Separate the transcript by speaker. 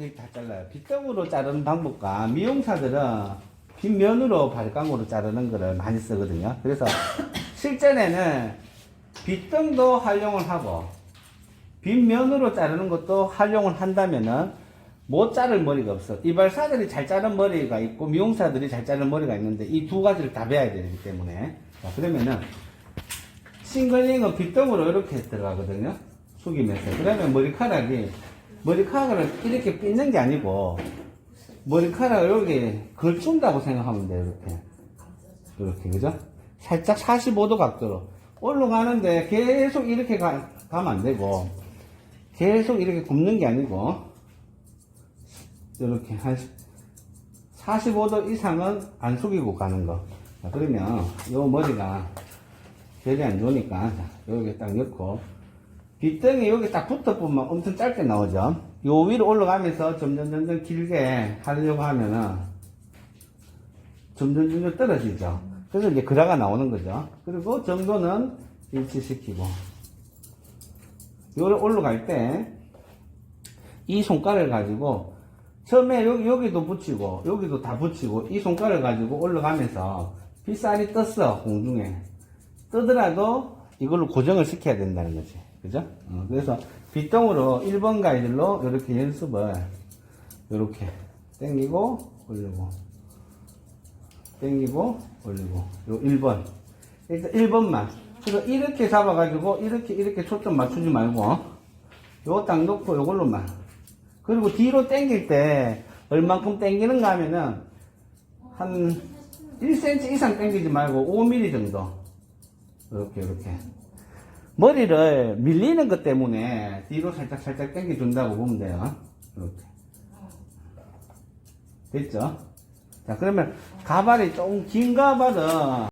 Speaker 1: 거의 다 잘라요. 빗등으로 자르는 방법과 미용사들은 빗면으로 발광으로 자르는 거를 많이 쓰거든요. 그래서 실전에는 빗등도 활용을 하고 빗면으로 자르는 것도 활용을 한다면은 못 자를 머리가 없어. 이발사들이 잘 자른 머리가 있고 미용사들이 잘 자른 머리가 있는데 이 두 가지를 다 배워야 되기 때문에 자, 그러면은 싱글링은 빗등으로 이렇게 들어가거든요. 숙이면서. 그러면 머리카락이, 머리카락을 이렇게 삐는 게 아니고, 머리카락을 여기 걸춘다고 생각하면 돼요, 이렇게. 이렇게, 그죠? 살짝 45도 각도로. 올라가는데 계속 이렇게 가, 가면 안 되고, 계속 이렇게 굽는 게 아니고, 이렇게 한 45도 이상은 안 숙이고 가는 거. 자, 그러면 요 머리가 결이 안 좋으니까 자, 여기 딱 넣고 빗등이 여기 딱 붙어보면 엄청 짧게 나오죠. 요 위로 올라가면서 점점 점점 길게 하려고 하면은 점점 점점 떨어지죠. 그래서 이제 그라가 나오는 거죠. 그리고 정도는 일치시키고. 요를 올라갈 때 이 손가락을 가지고 처음에 여기, 여기도 붙이고 여기도 다 붙이고 이 손가락을 가지고 올라가면서 빗살이 떴어 공중에. 뜨더라도 이걸로 고정을 시켜야 된다는 거지. 그죠? 어, 그래서 빗동으로 1번 가이드로 이렇게 연습을 이렇게 당기고 올리고 당기고 올리고 요 1번. 일단 1번만. 그래서 이렇게 잡아가지고 이렇게 이렇게 초점 맞추지 말고 요거 딱 놓고 요걸로만. 그리고 뒤로 당길 때 얼만큼 당기는가 하면은 한 1cm 이상 당기지 말고 5mm 정도. 이렇게 이렇게 머리를 밀리는 것 때문에 뒤로 살짝 살짝 당겨 준다고 보면 돼요. 이렇게. 됐죠? 자 그러면 가발이 좀 긴 가발은